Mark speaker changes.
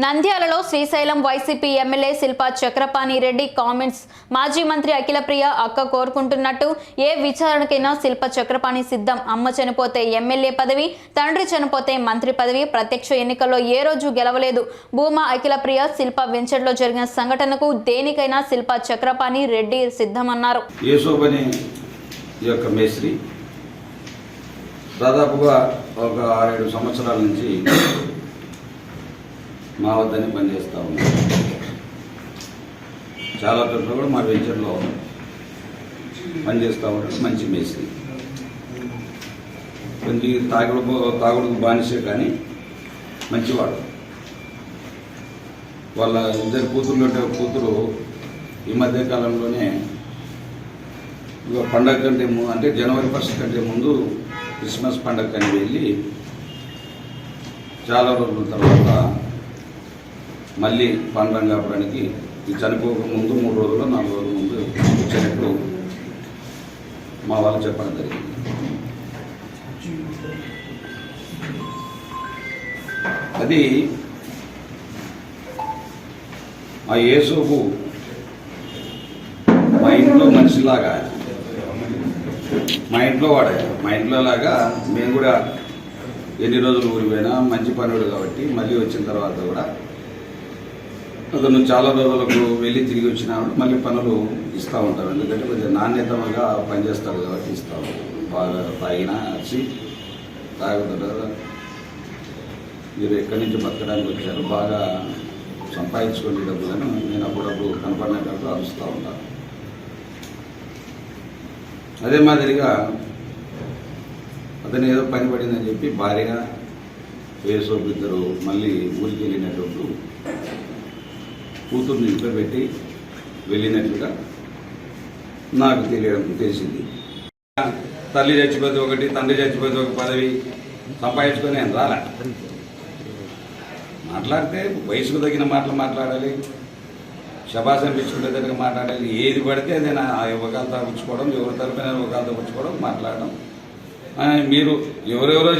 Speaker 1: నంద్యాలలో Srisailam YCP MLA Shilpa Chakrapani Reddy comments. మాజీ మంత్రి అఖిలప్రియ అక్క కోరుకుంటున్నట్టు ఏ విచారణకైనా శిల్ప చక్రపాణి సిద్ధం. అమ్మ చనిపోతే ఎమ్మెల్యే పదవి తండ్రి చనిపోతే మంత్రి పదవి. ప్రత్యక్ష ఎన్నికల్లో ఏ రోజు గెలవలేదు. భూమా అఖిలప్రియ శిల్ప వెంచర్లో జరిగిన సంఘటనకు దేనికైనా శిల్ప చక్రపాణి రెడ్డి సిద్ధమన్నారు.
Speaker 2: దాదాపుగా ఒక ఆరేడు సంవత్సరాల నుంచి మా వద్దనే పనిచేస్తూ ఉన్నాం చాలా చోట్ల కూడా మా వెంచర్లో పనిచేస్తూ ఉంటాడు మంచి మేస్త్రి. కొంచెం తాగుడు తాగుడుకు బానిసే కానీ మంచివాడు. వాళ్ళ ఇద్దరు కూతుర్లు కూతురు ఈ మధ్య కాలంలోనే ఇక పండగ కంటే ముందు అంటే జనవరి ఫస్ట్ కంటే ముందు క్రిస్మస్ పండగ కని వెళ్ళి చాలా రోజుల తర్వాత మళ్ళీ బండరంగాపురానికి ఈ చనిపోక ముందు మూడు రోజులు నాలుగు రోజుల ముందు వచ్చినట్లు మా వాళ్ళు చెప్పడం జరిగింది. అది ఆ యేసుకు మా ఇంట్లో మనిషిలాగా మా ఇంట్లో వాడే మా ఇంట్లో లాగా మేము కూడా ఎన్ని రోజులు ఊరిపోయినా మంచి పనుడు కాబట్టి మళ్ళీ వచ్చిన తర్వాత కూడా అతను చాలా రోజులకు వెళ్ళి తిరిగి వచ్చినప్పుడు మళ్ళీ పనులు ఇస్తూ ఉంటారు ఎందుకంటే కొంచెం నాణ్యతగా పనిచేస్తారు కాబట్టి ఇస్తూ ఉంటారు బాగా తాగినా వచ్చి తాగుతారు కదా మీరు ఎక్కడి నుంచి బతకడానికి వచ్చారు. బాగా సంపాదించుకునే డబ్బులను నేను అప్పుడప్పుడు కనపడినట్టు అరుస్తూ ఉంటాను. అదే మాదిరిగా అతను ఏదో పని పడిందని చెప్పి భార్య వేసోపు ఇద్దరు మళ్ళీ ఊరికి వెళ్ళినట్టు కూతుర్ని ఇంట్లో పెట్టి వెళ్ళినట్లుగా నాకు తెలియడం తెలిసింది. తల్లి చచ్చిపోతే ఒకటి తండ్రి చచ్చిపోతే ఒక పదవి సంపాదించుకొని నేను రాలే? మాట్లాడితే వయసుకు తగిన మాటలు మాట్లాడాలి శబాసం పిచ్చుకుంటే దగ్గర మాట్లాడాలి ఏది పడితే అది నా ఒకళ్ళతో పుచ్చుకోవడం ఎవరి తరపున ఒకళ్ళతో పుచ్చుకోవడం మాట్లాడడం. మీరు ఎవరెవరో